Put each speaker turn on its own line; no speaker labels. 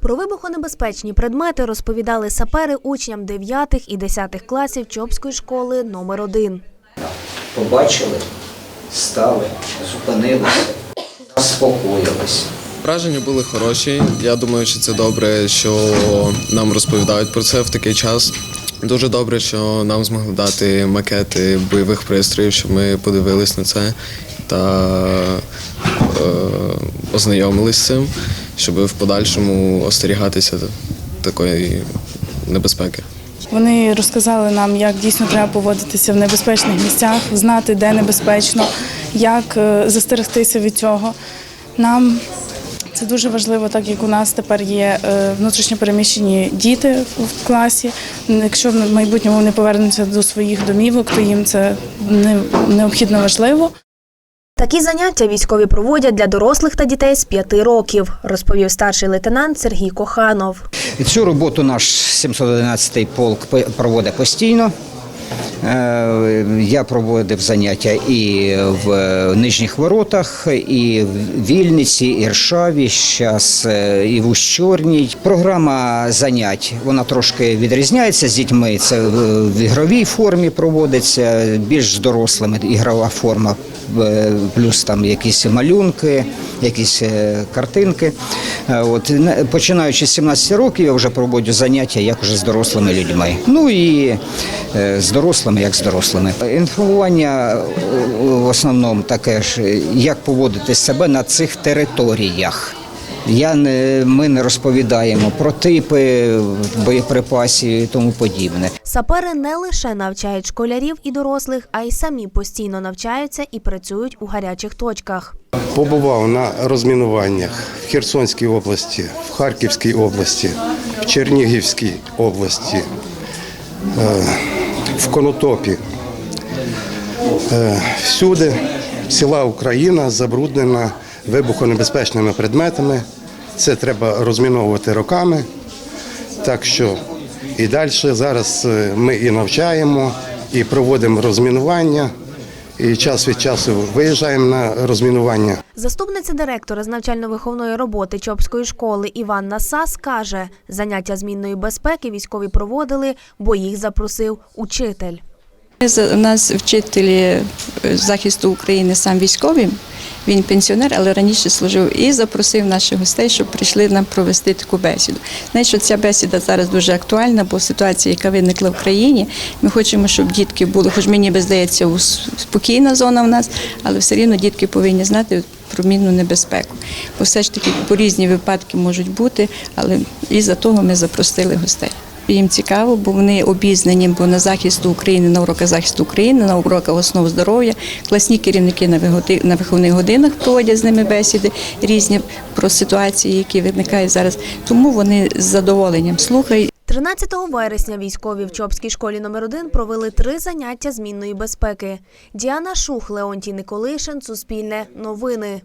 Про вибухонебезпечні предмети розповідали сапери учням 9 і 10 класів Чопської школи номер 1
побачили, стали, зупинилися, заспокоїлися.
Враження були хороші. Я думаю, що це добре, що нам розповідають про це в такий час. Дуже добре, що нам змогли дати макети бойових пристроїв, щоб ми подивились на це та е, ознайомились з цим, щоб в подальшому остерігатися такої небезпеки.
Вони розказали нам, як дійсно треба поводитися в небезпечних місцях, знати, де небезпечно, як е, застерегтися від цього. Нам це дуже важливо, так як у нас тепер є е, внутрішньо переміщені діти в класі. Якщо в майбутньому вони повернуться до своїх домівок, то їм це необхідно важливо.
Такі заняття військові проводять для дорослих та дітей з п'яти років, розповів старший лейтенант Сергій Коханов.
Цю роботу наш 711-й полк проводить постійно. Е, Я проводив заняття і в Нижніх Воротах, і в Вільниці, і Ршаві, зараз і в Ущорній. Програма занять вона трошки відрізняється з дітьми. Це в ігровій формі проводиться, більш з дорослими ігрова форма, е, плюс там якісь малюнки, якісь е, картинки. Е, От починаючи з 17 років, я вже проводжу заняття як вже з дорослими людьми. Ну і е, з дорослими, як з дорослими. Інформування е, в основному таке ж, як поводити себе на цих територіях. Я не, ми не розповідаємо про типи боєприпасів і тому подібне.
Сапери не лише навчають школярів і дорослих, а й самі постійно навчаються і працюють у гарячих точках.
Побував на розмінуваннях в Херсонській області, в Харківській області, в Чернігівській області, е, в Конотопі. Е, Всюди ціла Україна забруднена вибухонебезпечними предметами. Це треба розміновувати роками. Так що і далі зараз е, ми і навчаємо, і проводимо розмінування, і час від часу виїжджаємо на розмінування.
Заступниця директора з навчально-виховної роботи Чопської школи Іванна Сас каже, заняття змінної безпеки військові проводили, бо їх запросив учитель.
У нас вчитель е, захисту України сам військовий, він пенсіонер, але раніше служив і запросив наших гостей, щоб прийшли нам провести таку бесіду. Знаєте, що ця бесіда зараз дуже актуальна, бо ситуація, яка виникла в країні, ми хочемо, щоб дітки були, хоч мені би здається, спокійна зона в нас, але все рівно дітки повинні знати про мінну небезпеку. Бо все ж таки по різні випадки можуть бути, але і за того ми запросили гостей. Їм цікаво, бо вони обізнані, бо на захист України, на уроках захисту України, на уроках основ здоров'я, класні керівники на виховних годинах проводять з ними бесіди різні про ситуації, які виникають зараз. Тому вони з задоволенням слухають
13 вересня військові в Чопській школі номер 1 провели три заняття змінної безпеки. Діана Шух, Леонтій Николишин, Суспільне, Новини.